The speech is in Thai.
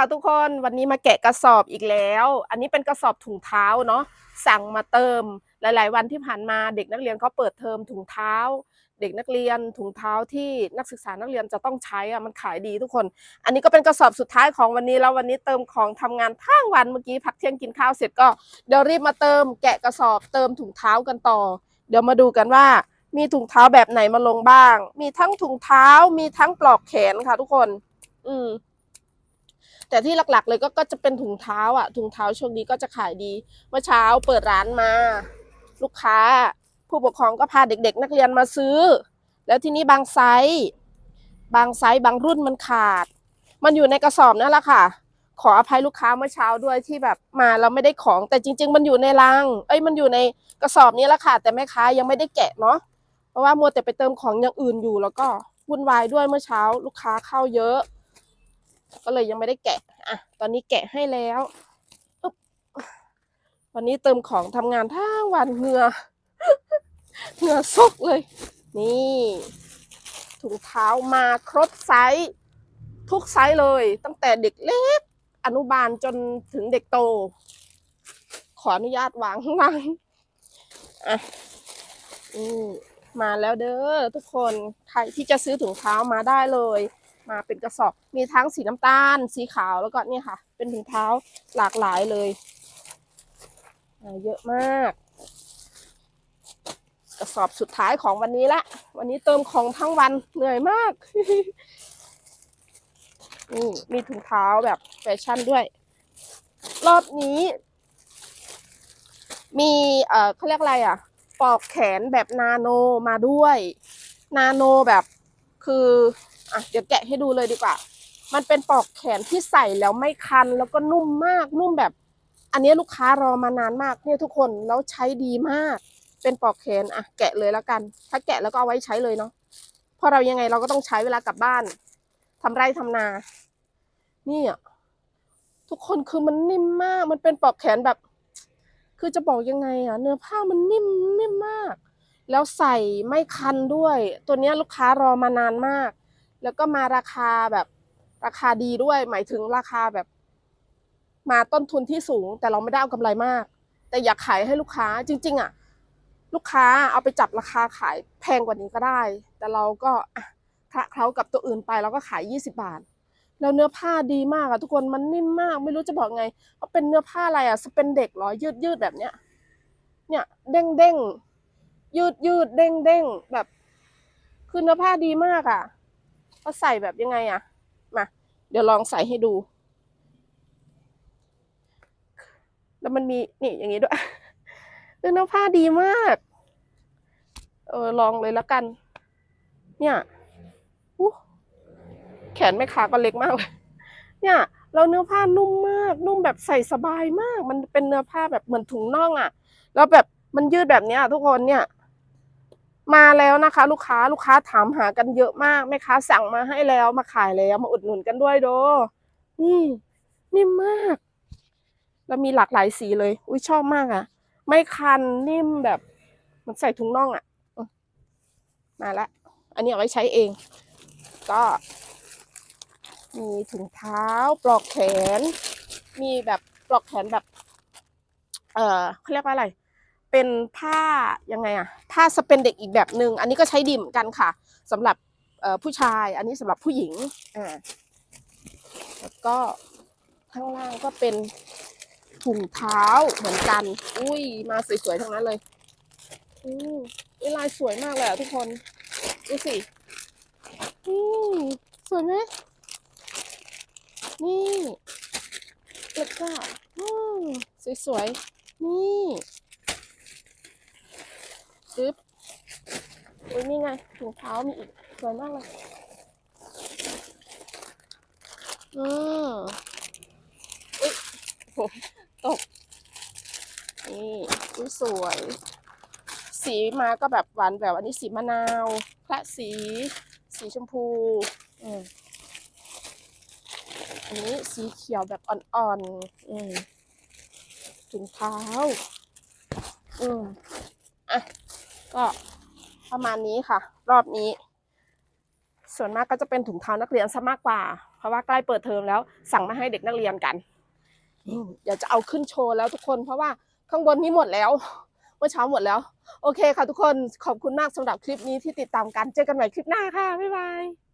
ค่ะทุกคนวันนี้มาแกะกระสอบอีกแล้ว อันนี้เป็นกระสอบถุงเท้าเนาะสั่งมาเติม หลาย ๆ วันที่ผ่านมาเด็กนักเรียนเขาเปิดเทอมถุงเท้า เด็กนักเรียนถุงเท้าที่นักศึกษานักเรียนจะต้องใช้อะมันขายดีทุกคน อันนี้ก็เป็นกระสอบสุดท้ายของวันนี้แล้ววันนี้เติมของทำงานทั้งวันเมื่อกี้พักเที่ยงกินข้าวเสร็จก็เดี๋ยวรีบมาเติม แกะกระสอบเติมถุงเท้ากันต่อ เดี๋ยวมาดูกันว่า มีถุงเท้าแบบไหนมาลงบ้าง มีทั้งถุงเท้ามีทั้งปลอกแขนค่ะทุกคน อืม แต่ที่หลักๆเลยก็ก็จะเป็นถุงเท้าอะถุงเท้าช่วงนี้ก็จะขายดี เมื่อเช้าเปิดร้านมา ลูกค้า ผู้ปกครองก็พาเด็ก ๆ นักเรียนมาซื้อ แล้วที่นี้บางไซส์บางไซส์บางรุ่นมันขาด มันอยู่ในกระสอบนั่นแหละค่ะ ขออภัยลูกค้าเมื่อเช้าด้วยที่แบบมาเราไม่ได้ของแต่จริง ๆ มันอยู่ในรัง เอ้ยมันอยู่ในกระสอบนี้แหละค่ะ แต่แม่ค้ายังไม่ได้แกะเนาะเพราะว่ามัวแต่ไปเติมของอย่างอื่นอยู่แล้วก็วุ่นวายด้วยเมื่อเช้า ลูกค้าเข้าเยอะ ก็เลยยังไม่ได้แกะอะตอนนี้แกะให้แล้วอึ๊บวันนี้เติมของทำงานทั้งวันเหงื่อเหงื่อซกเลย นี่ถุงเท้ามาครบไซส์ทุกไซส์เลย ตั้งแต่เด็กเล็ก อนุบาลจนถึงเด็กโต ขออนุญาตวางข้างล่างอะอืมมาแล้วเด้อทุกคนใครที่จะซื้อถุงเท้ามาได้เลย มาเป็นกระสอบ มีทั้งสีน้ำตาล สีขาวแล้วก็เนี่ยค่ะ เป็นถุงเท้าหลากหลายเลยอ่าเยอะมาก กระสอบสุดท้ายของวันนี้ละ วันนี้เติมของทั้งวันเหนื่อยมากนี่มีถุงเท้าแบบแฟชั่นด้วย รอบนี้ มีเอ่อเขาเรียกอะไรอะปลอกแขนแบบนาโนมาด้วย นาโนแบบคือ อะเดี๋ยวแกะให้ดูเลยดีกว่า มันเป็นปลอกแขนที่ใส่แล้วไม่คันแล้วก็นุ่มมากนุ่มแบบ อันนี้ลูกค้ารอมานานมากเนี่ยทุกคนแล้วใช้ดีมาก เป็นปลอกแขนอะแกะเลยแล้วกัน ถ้าแกะแล้วก็เอาไว้ใช้เลยเนาะเพราะเรายังไงเราก็ต้องใช้เวลากลับบ้านทำไร่ทำนา นี่อะทุกคนคือมันนิ่มมาก มันเป็นปลอกแขนแบบ คือจะบอกยังไงอะ เนื้อผ้ามันนิ่มนิ่มมาก แล้วใส่ไม่คันด้วย ตัวเนี้ยลูกค้ารอมานานมาก แล้วก็มาราคาแบบราคาดีด้วย หมายถึงราคาแบบ มาต้นทุนที่สูง แต่เราไม่ได้เอากำไรมาก แต่อยากขายให้ลูกค้าจริง ๆ อะ ลูกค้าเอาไปจับราคาขายแพงกว่านี้ก็ได้ แต่เราก็อะคละเคล้ากับตัวอื่นไปเราก็ขาย 20 บาท แล้วเนื้อผ้าดีมากอะทุกคนมันนิ่มมาก ไม่รู้จะบอกไงว่าเป็นเนื้อผ้าอะไรอะสเปนเด็กหรอยืดยืดแบบเนี้ยเนี่ยเด้งเด้งยืดยืดเด้งเด้งแบบคือเนื้อผ้าดีมากอะ เขาใส่แบบยังไงอะมา เดี๋ยวลองใส่ให้ดู แล้วมันมีนี่อย่างนี้ด้วยเนื้อผ้าดีมาก เออลองเลยแล้วกัน เนี่ยอู้แขนแม่ค้าก็เล็กมากเลย เนี่ยแล้วเนื้อผ้านุ่มมาก นุ่มแบบใส่สบายมาก มันเป็นเนื้อผ้าแบบเหมือนถุงน่องอะ่ะ แล้วแบบมันยืดแบบเนี้ยทุกคนเนี่ย มาแล้วนะคะ ลูกค้าลูกค้าถามหากันเยอะมากแม่ค้าสั่งมาให้แล้วมาขายแล้วมาอุดหนุนกันด้วยโดนี่นิ่มมากแล้วมีหลากหลายสีเลย อุ้ยชอบมากอะ่ะ ไม่คันนิ่มแบบมันใส่ถุงน่องอะ่ะ มาละ อันนี้เอาไว้ใช้เอง ก็ มีถุงเท้า ปลอกแขน มีแบบปลอกแขนแบบ เออเขาเรียกว่าอะไร เป็นผ้ายังไงอะ ผ้าสเปนเด็กอีกแบบหนึ่งอันนี้ก็ใช้ดีเหมือนกันค่ะสำหรับผู้ชายอันนี้สำหรับผู้หญิงอ่าแล้วก็ข้างล่างก็เป็นถุงเท้าเหมือนกัน อุ้ยมาสวยๆทั้งนั้นเลยอืมอุ๊ยลายสวยมากเลยอะทุกคนดูสินี่สวยไหมนี่แล้วก็อืมสวยๆนี่ ปึ๊บอุ้ยนี่ไงถุงเท้ามีอีกสวยมากเลยอืมอุ๊ยโหตก นี่อุ๊ยสวย สีมาก็แบบหวานแบบอันนี้สีมะนาวพระสี สีชมพู อืมอันนี้สีเขียวแบบอ่อนๆ อืมถุงเท้า อืมอะ ก็ประมาณนี้ค่ะ รอบนี้ ส่วนมากก็จะเป็นถุงเท้านักเรียนซะมากกว่า เพราะว่าใกล้เปิดเทอมแล้ว สั่งมาให้เด็กนักเรียนกันนี่เดี๋ยวจะเอาขึ้นโชว์แล้วทุกคน เพราะว่าข้างบนนี้หมดแล้วเมื่อเช้าหมดแล้ว โอเคค่ะทุกคนขอบคุณมากสำหรับคลิปนี้ที่ติดตามกันเจอกันใหม่คลิปหน้าค่ะบ๊ายบาย